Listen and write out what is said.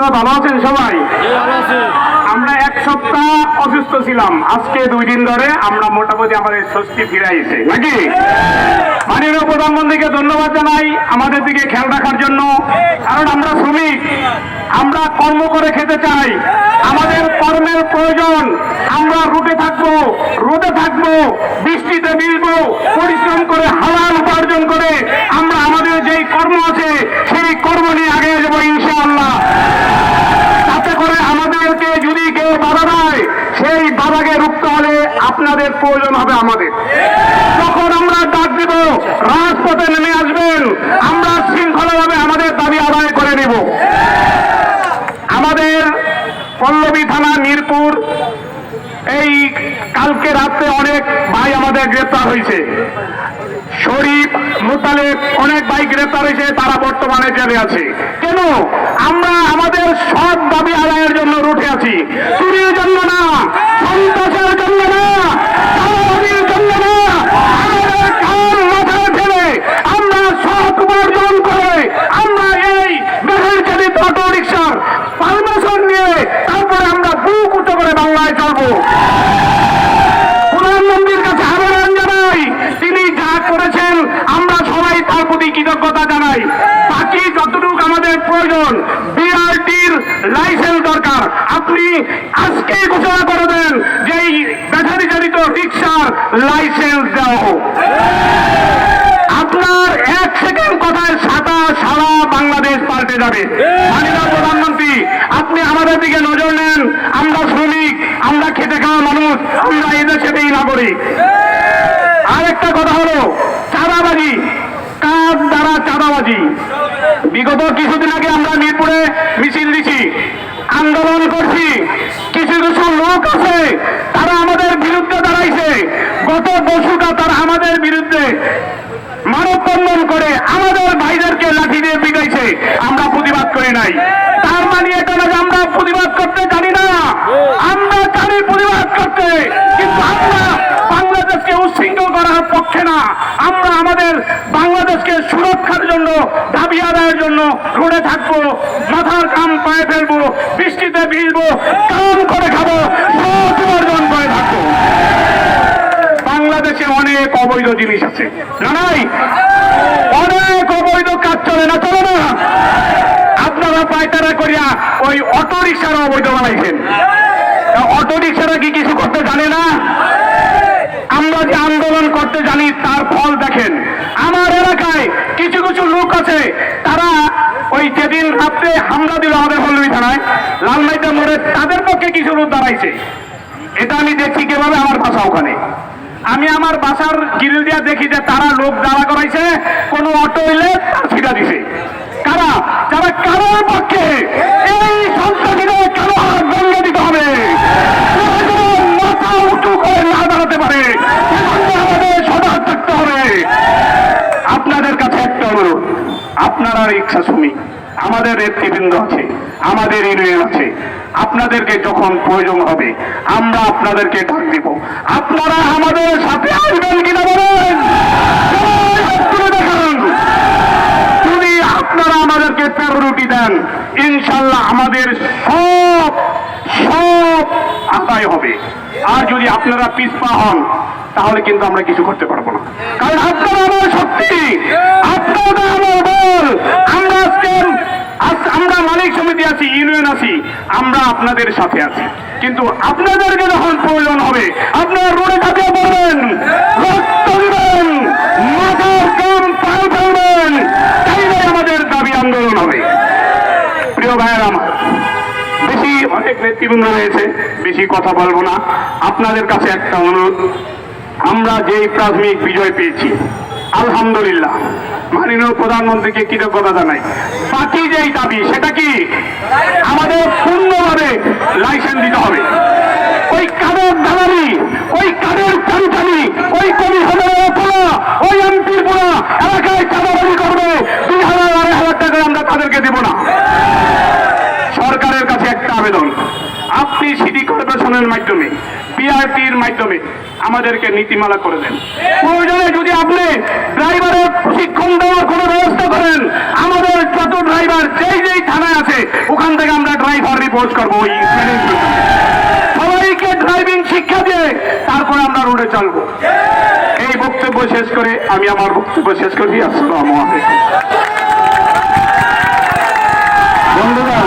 আপনারা ভালো আছেন সবাই? আমরা এক সপ্তাহ অসুস্থ ছিলাম। আজকে দুই দিন ধরে আমরা মোটামুটি আমাদের স্বস্তি ফিরে আইছে নাকি? মাননীয় প্রধানমন্ত্রীকে ধন্যবাদ জানাই আমাদের দিকে খেয়াল রাখার জন্য। কারণ আমরা শ্রমিক। আমরা কর্ম করে খেতে চাই। আমাদের কর্মের প্রয়োজন। আমরা রুটে থাকব রোদে থাকব বৃষ্টিতে মিলবো পরিশ্রম করে হালাল উপার্জন করে আমরা আমাদের যেই কর্ম আছে সেই কর্ম নিয়ে আগে যাব ইনশাআল্লাহ তাতে করে আমাদেরকে যদি কেউ বাধা দেয় সেই বাধাকে রুখতে হলে আপনাদের প্রয়োজন হবে আমাদের যখন আমরা ডাক দিব রাজপথে নেমে আসবেন আমরা শৃঙ্খলাভাবে আমাদের দাবি আদায় করে নেব আমাদের পল্লবী থানা মিরপুর এই কালকে রাত্রে অনেক ভাই আমাদের গ্রেপ্তার হয়েছে। শরীফ, মোতালেব অনেক ভাই গ্রেপ্তার হয়েছে, তারা বর্তমানে জেলে আছে। কেন? আমরা আমাদের সব দাবি আদায়ের জন্য রুটে আছি। চুরির জন্য না সন্ত্রাসের জন্য না চাঁদাবাজির জন্য না আমাদের কান মাথায় ফেলে আমরা সৎ উপার্জন করে আমরা এই মেহের চালিত অটো রিক্সার পারমিশন নিয়ে তারপরে আমরা বুক উঁচু করে বাংলায় চলবো প্রধানমন্ত্রীর কাছে আবেদন জানাই তিনি যা করেছেন আমরা সবাই তার প্রতি কৃতজ্ঞতা জানাই বাকি যতটুকু প্রয়োজন বিআরটির লাইসেন্স দরকার। আপনি আজকেই ঘোষণা করে দেন যে এই ব্যাটারি চালিত রিক্সার লাইসেন্স দেওয়া হোক। আপনার এক সেকেন্ড কথায় সাদা সারা বাংলাদেশ পাল্টে যাবে। মাননীয় প্রধানমন্ত্রী, আপনি আমাদের দিকে নজর নেন। আমরা শ্রমিক, আমরা খেতে খাওয়া মানুষ, আমরা এদেশেরই নাগরিক। আর একটা কথা হলো, চাঁদাবাজি। কার দ্বারা চাঁদাবাজি? বিগত কিছুদিন আগে আমরা মিরপুরে মিছিল দিছি, আন্দোলন করছি। কিছু কিছু লোক আছে, তারা আমাদের বিরুদ্ধে দাঁড়াইছে। গত দশুটা তারা আমাদের বিরুদ্ধে মানববন্ধন করে আমাদের ভাইদেরকে লাঠি দিয়ে পিটাইছে। আমরা প্রতিবাদ করি নাই। তার মানে এটা না যে আমরা প্রতিবাদ করতে জানি না। আমরা জানি প্রতিবাদ করতে কিন্তু আমরা বাংলাদেশকে উচ্ছৃঙ্খল করার পক্ষে না, আমরা আমাদের বাংলাদেশকে সুরক্ষার জন্য, দাবি আদায়ের জন্য রোডে থাকব, মাথার কাম পায়ে ফেলব, বৃষ্টিতে ভিজবো, কাম করে খাব উপার্জন করে থাকব। বাংলাদেশে অনেক অবৈধ জিনিস আছে। জানাই অনেক অবৈধ কাজ চলে না চলে না? আপনারা পায়তারা করিয়া ওই অটো রিক্সার অবৈধ বানাইছেন। অটো রিক্সারা কি কিছু করতে জানে না আমরা যে আন্দোলন করতে জানি, তার ফল দেখেন। আমার এলাকায় কিছু কিছু লোক আছে, তারা ওই যেদিন রাত্রে হামলা দিল আমাদের হলবি থানায় লালমাইটা মোড়ে তাদের পক্ষে কিছু লোক দাঁড়াইছে। এটা আমি দেখছি কীভাবে আমার বাসা ওখানে। আমি আমার বাসার গিরিল দিয়া দেখি যে তারা লোক দাঁড়া করাইছে, কোন অটো এলে তার ছিটা দিছে। কারা? যারা কারোর পক্ষে এই সন্ত্রাসীদের কারও হাত ভেঙে দিতে হবে তারা যেন মাথা উঁচু করে না দাঁড়াতে পারে সেজন্য আমাদের সজাগ থাকতে হবে আপনাদের কাছে একটা অনুরোধ রিক্সা আমাদের নেতৃবৃন্দ আছে, আমাদের ইউনিয়ন আছে, আপনাদেরকে যখন প্রয়োজন হবে, আমরা আপনাদেরকে ডাক দিব। আপনারা আমাদের সাথে আসবেন কিনা বলেন? যদি আপনারা আমাদেরকে দেন, ইনশাল্লাহ আমাদের সব সব হবে। আর যদি আপনারা পিছপা হন, তাহলে কিন্তু আমরা কিছু করতে পারব না। কারণ আপনারা আমার শক্তি, আপনারা আমার বল আমরা আপনাদের সাথে আছি। কিন্তু আপনাদেরকে যখন প্রয়োজন হবে, আপনারা রোডে ঝাঁপিয়ে পড়বেন রক্ত দিবেন আমাদের দাবি আন্দোলন হবে। প্রিয় ভাইয়ের আমার, বেশি অনেক নেতৃবৃন্দ রয়েছে, বেশি কথা বলব না। আপনাদের কাছে একটা অনুরোধ, আমরা যেই প্রাথমিক বিজয় পেয়েছি আলহামদুলিল্লাহ। মাননীয় প্রধানমন্ত্রীকে কৃতজ্ঞতা জানাই। বাকি যেই দাবি, সেটা কি? আমাদের পূর্ণভাবে লাইসেন্স দিতে হবে। ওই কাদের দালালি, ওই কাদের আপনি সিটি কর্পোরেশনের মাধ্যমে বিআরটির মাধ্যমে আমাদেরকে নীতিমালা করে দেন। প্রয়োজনে যদি আপনি ড্রাইভারের প্রশিক্ষণ দেওয়ার কোনো ব্যবস্থা করেন, আমাদের যত ড্রাইভার যেই যেই থানায় আছে, ওখান থেকে আমরা ড্রাইভার রিপোর্ট করব ওই সবাইকে ড্রাইভিং শিক্ষা দিয়ে তারপর আমরা রোডে চলবো। এই বক্তব্য শেষ করে আমি আমার বক্তব্য শেষ করি আসসালামু আলাইকুম। বন্ধুগণ